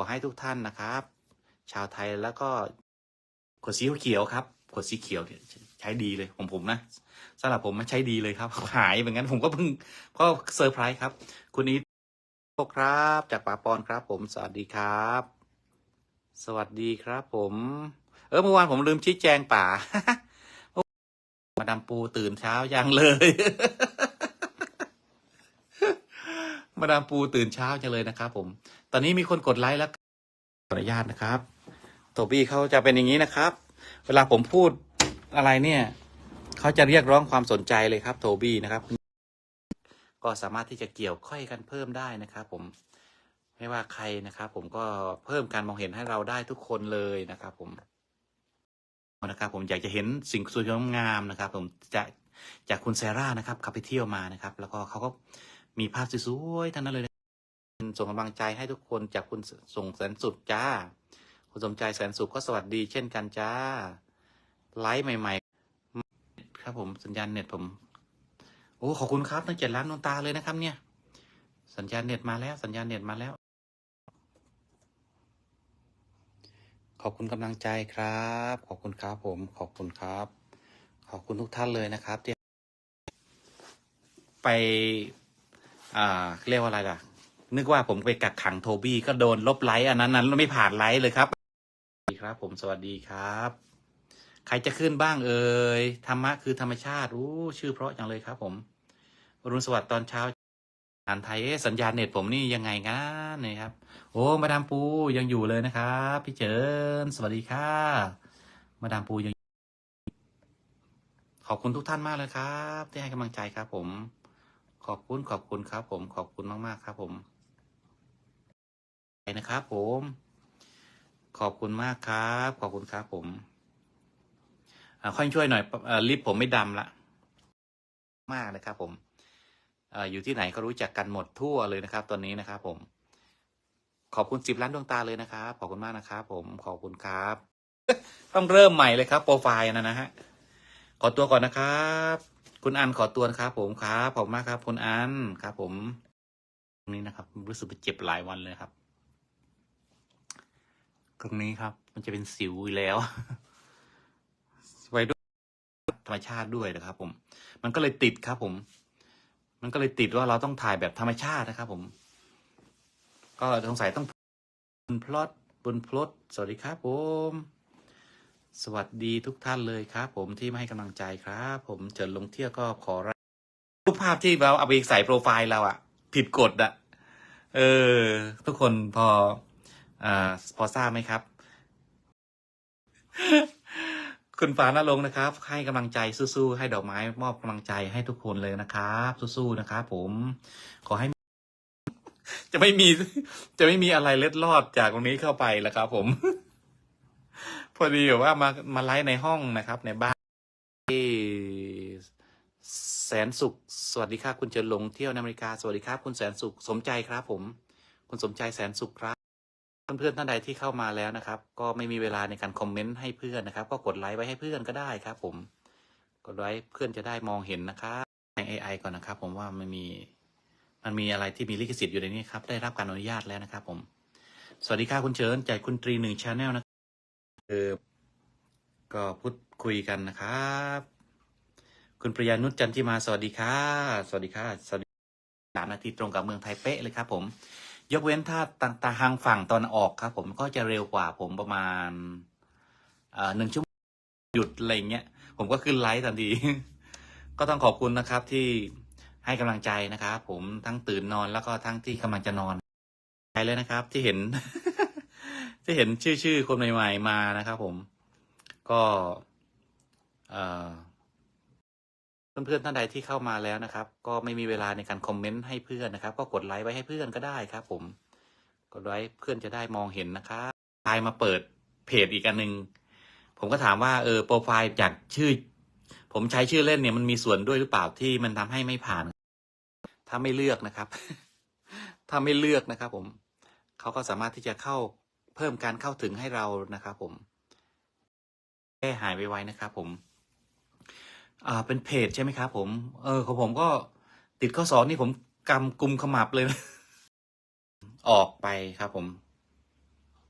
อให้ทุกท่านนะครับ ชาวไทยแล้วก็ขวดสีเขียวครับขวดสีเขียวเนี่ยใช้ดีเลยของผมนะสำหรับผมมันใช้ดีเลยครับ หายเหมือนกันผมก็เพิ่งก็เซอร์ไพรส์ครับ คุณอีทครับ จากป่าปอนครับ ผมสวัสดีครับ สวัสดีครับผม เออเมื่อวานผมลืมชี้แจงป่ามาดามปูตื่นเช้ายังเลย มาดามปูตื่นเช้าจังเลยนะครับผม ตอนนี้มีคนกดไลค์แล้วขออนุญาตนะครับ โทบี้เขาจะเป็นอย่างนี้นะครับ เวลาผมพูดอะไรเนี่ยเขาจะเรียกร้องความสนใจเลยครับ โทบี้นะครับ ก็สามารถที่จะเกี่ยวค่อยกันเพิ่มได้นะครับ ผมไม่ว่าใครนะครับ ผมก็เพิ่มการมองเห็นให้เราได้ทุกคนเลยนะครับ ผมนะครับ ผมอยากจะเห็นสิ่งสวยงามนะครับ ผมจะจากคุณแซร่านะครับขับไปเที่ยวมานะครับ แล้วก็เขาก็ มีภาพสวยๆทั้งนั้นเลยนะส่งกำลังใจให้ทุกคนจากคุณส่งแสนสุดจ้า คุณสมใจแสนสุขก็สวัสดีเช่นกันจ้า ไลฟ์ใหม่ๆ ครับผมสัญญาณเน็ตผม โอ้ขอบคุณครับตั้งเจ็ดล้านดวงตาเลยนะครับ เนี่ย สัญญาณเน็ตมาแล้ว สัญญาณเน็ตมาแล้ว ขอบคุณกำลังใจครับ ขอบคุณครับผม ขอบคุณครับ ขอบคุณทุกท่านเลยนะครับที่ไป อ่าเรียกว่าอะไรล่ะ นึกว่าผมไปกักขังโทบี้ก็โดนลบไลค์อันนั้นนั้นไม่ผ่านไลค์เลยครับสวัสดีครับ ผมสวัสดีครับ ใครจะขึ้นบ้างเอ่ยธรรมะคือธรรมชาติอู้ชื่อเพราะจังเลยครับ ผมรุณสวัสดิ์ตอนเช้าอ่านไทยเอสัญญาณเน็ตผมนี่ยังไงกันเนี่ยครับ โอ้มาดามปูยังอยู่เลยนะครับพี่เจิญสวัสดีค่ะ มาดามปูยังขอบคุณทุกท่านมากเลยครับ ที่ให้กำลังใจครับผม ขอบคุณขอบคุณครับ ผมขอบคุณมาก ๆ ครับ ผมไปนะครับผม ขอบคุณมากครับ ขอบคุณครับ ผมอค่อยช่วยหน่อยอลิฟผมไม่ดำละมากนะครับ ผมเอ่ออยู่ที่ไหนก็รู้จักกันหมดทั่วเลยนะครับ ตอนนี้นะครับ ผม ขอบคุณสิบล้านดวงตาเลยนะครับขอบคุณมากนะครับผมขอบคุณครับ ต้องเริ่มใหม่เลยครับ โปรไฟล์นะนะฮะขอตัวก่อนนะครับ คุณอันขอตัวนะครับผมครับขอบมากครับ คุณอันครับ ผมตรงนี้นะครับ รู้สึกเจ็บหลายวันเลยครับ ตรงนี้ครับ มันจะเป็นสิวอีกแล้วไว้ด้วยธรรมชาติด้วยนะครับ ผม มันก็เลยติดครับ ผม มันก็เลยติดว่าเราต้องถ่ายแบบธรรมชาตินะครับ ผม ก็สงสัยต้องบนพลอตบนพลอตสวัสดีครับผม สวัสดีทุกท่านเลยครับ ผมที่มาให้กำลังใจครับ ผมเจิญลงเที่ยวก็ขอรับรูปภาพที่เราเอาไปใส่โปรไฟล์เราอะผิดกฎอะเออ ทุกคนพออ่าพอทราบไหมครับ คุณฟ้านาลงนะครับ ให้กำลังใจสู้ๆให้ดอกไม้ มอบกำลังใจให้ทุกคนเลยนะครับสู้ๆนะครับผมขอให้จะไม่มี จะไม่มีอะไรเล็ดลอดจากตรงนี้เข้าไปแล้วครับผม พอดีแบบว่ามามาไลฟ์ในห้องนะครับ ในบ้านที่แสนสุข สวัสดีครับคุณเจิญหลงเที่ยวในอเมริกาสวัสดีครับ คุณแสนสุขสมใจครับผม คุณสมใจแสนสุขครับเพื่อนๆท่านใดที่เข้ามาแล้วนะครับ ก็ไม่มีเวลาในการคอมเมนต์ให้เพื่อนนะครับ ก็กดไลค์ไว้ให้เพื่อนก็ได้ครับ ผมกดไว้เพื่อนจะได้มองเห็นนะครับใน AI ก่อนนะครับ ผมว่ามันมีมันมีอะไรที่มีลิขสิทธิ์อยู่ในนี้ครับได้รับการอนุญาตแล้วนะครับ ผม สวัสดีครับคุณเชิญจากคุณตรีหนึ่งชาแนลนะ เออก็พูดคุยกันนะครับ คุณปริยานุชจันทิมาสวัสดีค่ะ สวัสดีค่ะสวัสดีสามนาทีตรงกับเมืองไทยเป๊ะเลยครับ ผม ยกเว้นถ้าต่างตาทางฝั่งตอนออกครับ ผมก็จะเร็วกว่าผมประมาณหนึ่งชั่วโมงหยุดอะไรเงี้ย ผมก็ขึ้นไลฟ์ทันที ก็ต้องขอบคุณนะครับที่ให้กำลังใจนะครับผมทั้งตื่นนอนแล้วก็ทั้งที่กำลังจะนอนใจเลยนะครับที่เห็น ที่เห็นชื่อชื่อคนใหม่ ๆ มานะครับผม ก็เอ่อเพื่อนๆท่านใดที่เข้ามาแล้วนะครับ ก็ไม่มีเวลาในการคอมเมนต์ให้เพื่อนนะครับ ก็กดไลค์ไว้ให้เพื่อนก็ได้ครับ ผม กดไว้เพื่อนจะได้มองเห็นนะครับไลน์มาเปิดเพจอีกอันหนึ่งผมก็ถามว่าเออโปรไฟล์จากชื่อ ผมใช้ชื่อเล่นเนี่ยมันมีส่วนด้วยหรือเปล่าที่มันทำให้ไม่ผ่าน ถ้าไม่เลือกนะครับ ถ้าไม่เลือกนะครับ ผมเขาก็สามารถที่จะเข้า พิ่มการเข้าถึงให้เรานะครับผมแก้หายไวๆนะครับผมอ่าเป็นเพจใช่ไหมครับผมเออของผมก็ติดข้อสองนี่ผมกำกุมขมับเลย ออกไปครับผม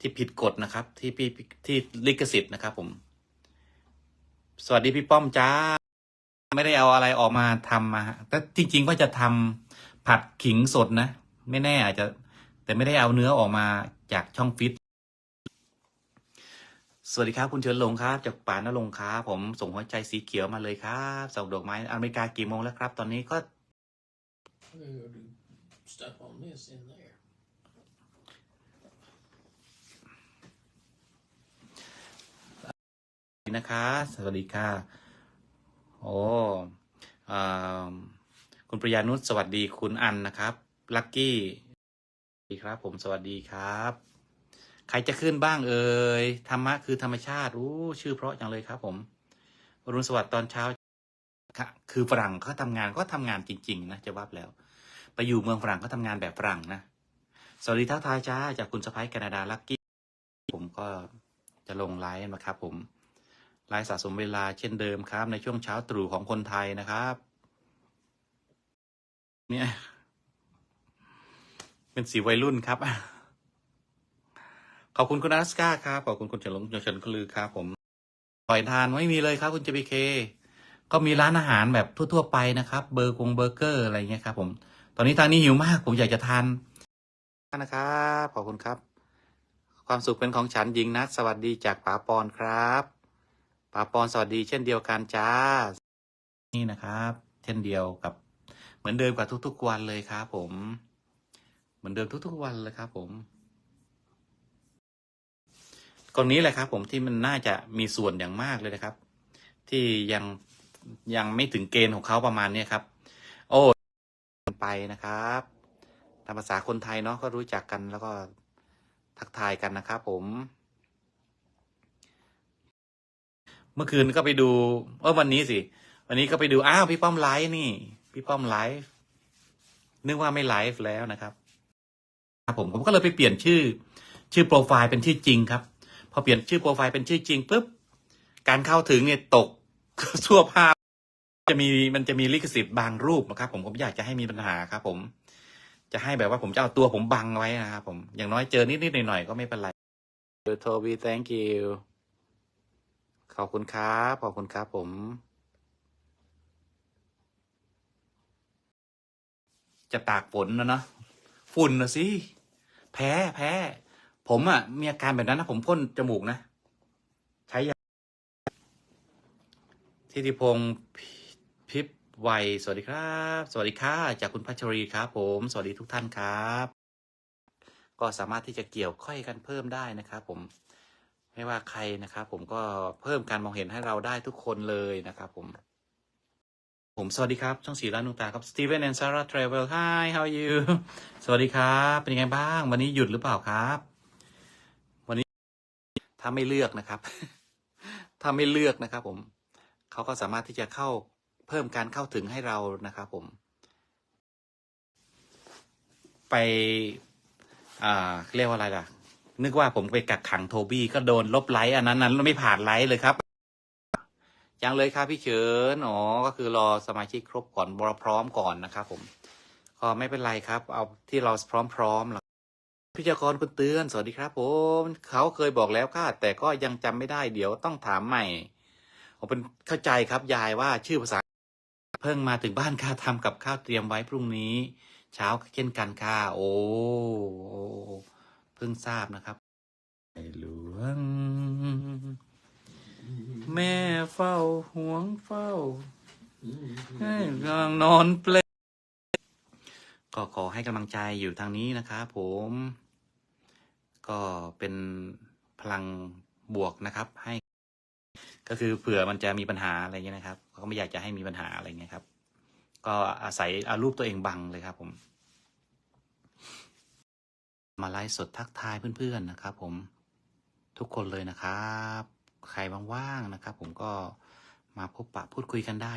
ที่ผิดกฎนะครับ ที่พี่ที่ลิขสิทธิ์นะครับผม สวัสดีพี่ป้อมจ้า ไม่ได้เอาอะไรออกมาทำมาแต่จริงๆว่าจะทำผัดขิงสดนะ ไม่แน่อาจจะ แต่ไม่ได้เอาเนื้อออกมาจากช่องฟิต สวัสดีครับคุณเชิญลงครับ จากป่านนรงค์ครับผมส่งหัวใจสีเขียวมาเลยครับส่งดอกไม้อเมริกากี่โมงแล้วครับ ตอนนี้ก็ I'm gonna go do stuff on this in there. นะคะ สวัสดีค่ะ โอ้อ่าคุณปริยานุชสวัสดีคุณอันนะครับ ลักกี้สวัสดีครับ ผมสวัสดีครับ ใครจะขึ้นบ้างเอ่ยธรรมะคือธรรมชาติอู้ชื่อเพราะจังเลยครับ ผมรุณสวัสดิ์ตอนเช้าค่ะคือฝรั่งเขาทำงานก็ทำงานจริง ๆ นะจะว่าแล้ว ไปอยู่เมืองฝรั่งเขาทำงานแบบฝรั่งนะสวัสดีทักทายจ้าจากคุณสะพ้ายแคนาดาลักกี้ผมก็จะลงไลฟ์นะครับ ผมไลฟ์สะสมเวลาเช่นเดิมครับ ในช่วงเช้าตรู่ของคนไทยนะครับ เนี่ย เป็นสีวัยรุ่นครับ ขอบคุณคุณอาสกาครับ ขอบคุณคุณเฉลิมเฉลิมคลือครับผมปล่อยทานไม่มีเลยครับ คุณเจพีเคก็มีร้านอาหารแบบทั่ว ๆ ไปนะครับ เบอร์กงเบอร์เกอร์อะไรเงี้ยครับผม ตอนนี้ทางนี้หิวมาก ผมอยากจะทานนะครับขอบคุณครับ ความสุขเป็นของฉันยิงนัดสวัสดีจากป๋าปอนครับป๋าปอนสวัสดีเช่นเดียวกันจ้า นี่นะครับ เช่นเดียวกับ เหมือนเดิมกับทุกๆวันเลยครับผม เหมือนเดิมทุกๆวันเลยครับผม คนนี้แหละครับ ผมที่มันน่าจะมีส่วนอย่างมากเลยนะครับ ที่ยังยังไม่ถึงเกณฑ์ของเขาประมาณเนี้ครับ โอ้ไปนะครับตามภาษาคนไทยเนาะก็รู้จักกันแล้วก็ทักทายกันนะครับผม เมื่อคืนก็ไปดูเออวันนี้สิ วันนี้ก็ไปดูอ้าวพี่ป้อมไลฟ์นี่ พี่ป้อมไลฟ์นึกว่าไม่ไลฟ์แล้วนะครับ ครับผมผมก็เลยไปเปลี่ยนชื่อ ชื่อโปรไฟล์เป็นชื่อจริงครับ พอเปลี่ยนชื่อโปรไฟล์เป็นชื่อจริงปุ๊บการเข้าถึงเนี่ยตกทั่วภาพจะมีมันจะมีลิขสิทธิ์บางรูปนะครับ ผมผมอยากจะให้มีปัญหาครับ ผม จะให้แบบว่าผมจะเอาตัวผมบังไว้นะครับผมอย่างน้อยเจอนิดๆหน่อยๆก็ไม่เป็นไรโทบี thank you ขอบคุณครับขอบคุณครับผมจะตากฝนนะเนอะฝุ่นนะสิ แพ้แพ้ ผมอะ่ะมีอาการแบบนั้นนะผมพ่นจมูกนะ ใช้ยาทิติพงศ์พิพิบไวยสวัสดีครับ สวัสดีค่ะจากคุณพัชรีครับ ผมสวัสดีทุกท่านครับ ก็สามารถที่จะเกี่ยวค่อยกันเพิ่มได้นะครับผมไม่ว่าใครนะครับผมก็เพิ่มการมองเห็นให้เราได้ทุกคนเลยนะครับผม ผมสวัสดีครับ ช่องสีร้านนุงตาครับ Steven and Sarah Travel Hi how are you สวัสดีครับ เป็นยังไงบ้าง วันนี้หยุดหรือเปล่าครับ ถ้าไม่เลือกนะครับ ถ้าไม่เลือกนะครับ ผมเขาก็สามารถที่จะเข้าเพิ่มการเข้าถึงให้เรานะครับ ผม ไปเรียกว่าอะไรล่ะ นึกว่าผมไปกักขังโทบี้ก็โดนลบไลค์อันนั้นนั้นไม่ผ่านไลค์เลยครับยังเลยครับพี่เฉินอ๋อก็คือรอสมาชิกครบก่อนบรพร้อมก่อนนะครับผมก็ไม่เป็นไรครับ เอาที่เราพร้อมๆหรอก พิจารกรคุณเตือน สวัสดีครับผมเขาเคยบอกแล้วค่ะ แต่ก็ยังจำไม่ได้เดี๋ยวต้องถามใหม่ผมเป็นเข้าใจครับยายว่าชื่อภาษา เพิ่งมาถึงบ้านค่ะทำกับข้าวเตรียมไว้พรุ่งนี้ เช้าเช่นกันค่ะโอ้โอ้เพิ่งทราบนะครับหลวง แม่เฝ้าห่วงเฝ้าให้กำลังนอนเปล ก็ขอให้กำลังใจอยู่ทางนี้นะครับผม ก็เป็นพลังบวกนะครับ ให้ ก็คือเผื่อมันจะมีปัญหาอะไรเงี้ยนะครับก็ไม่อยากจะให้มีปัญหาอะไรเงี้ยครับ ก็อาศัยเอารูปตัวเองบังเลยครับ ผม มาไลฟ์สดทักทายเพื่อนๆนะครับ ผมทุกคนเลยนะครับ ใครว่างๆนะครับ ผมก็มาพบปะพูดคุยกันได้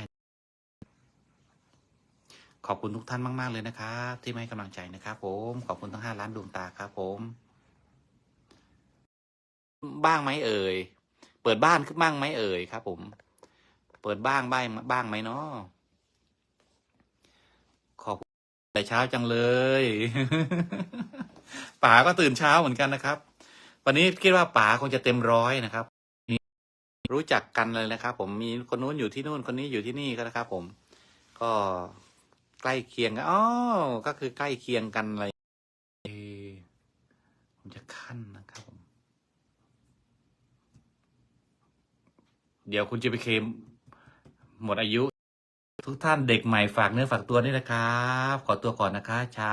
ขอบคุณทุกท่านมาก ๆ เลยนะครับ ที่มาให้กำลังใจนะครับ ผมขอบคุณทั้งห้าล้านดวงตาครับ ผม บ้างไหมเอ่ยเปิดบ้านขึ้นบ้างไหมเอ่ยครับ ผม เปิดบ้างบ้างบ้างไหมเนาะขอบคุณแต่เช้าจังเลยป๋าก็ตื่นเช้าเหมือนกันนะครับ วันนี้คิดว่าป๋าคงจะเต็มร้อยนะครับรู้จักกันเลยนะครับ ผมมีคนนู้นอยู่ที่นู่นคนนี้อยู่ที่นี่ก็นะครับ ผม ก็ ใกล้เคียงกันอ๋อก็คือใกล้เคียงกันอะไรเอผมจะขั้นนะครับผม เดี๋ยวคุณจะไปเคมหมดอายุ ทุกท่านเด็กใหม่ฝากเนื้อฝากตัวนี่นะครับ ขอตัวก่อนนะคะ เช้า